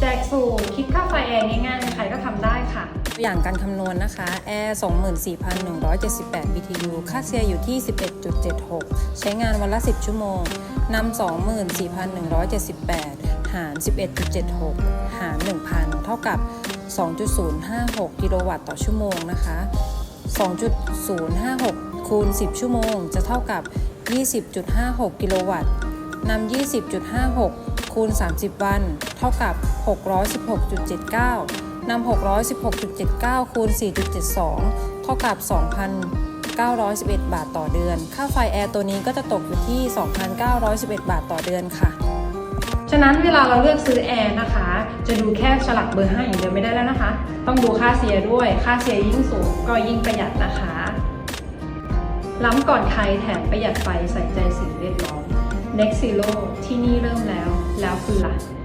แจกสูงคิดค่าไฟแอร์ง่ายๆใครก็ทำได้ค่ะ ตัวอย่างการคำนวณนะคะ Air 24,178 BTU ค่าเฉลี่ยอยู่ที่ 11.76 ใช้งานวันละ 10 ชั่วโมงนำ24,178 หาร 11.76 หาร 1,000 เท่ากับ 2.056 กิโลวัตต์ต่อชั่วโมงนะคะ 2.056 คูณ 10 ชั่วโมง จะเท่ากับ 20.56 กิโลวัตต์ นำ20.56 คูณ 30 วัน เท่ากับ 616.79 นำ 616.79 คูณ 4.72 เท่ากับ 2,911 บาทต่อเดือน ค่าไฟแอร์ตัวนี้ก็จะตกอยู่ที่ 2,911 บาทต่อเดือนค่ะ ฉะนั้นเวลาเราเลือกซื้อแอร์นะคะ จะดูแค่ฉลักเบอร์ 5 อย่างเดียวไม่ได้แล้วนะคะ ต้องดูค่าเสียด้วย ค่าเสียยิ่งสูงก็ยิ่งประหยัดนะคะล้ำก่อนใครแถมประหยัดไฟใส่ใจสิ่งแวดล้อม Next Zero ที่นี่เริ่มแล้ว แล้วคุณล่ะ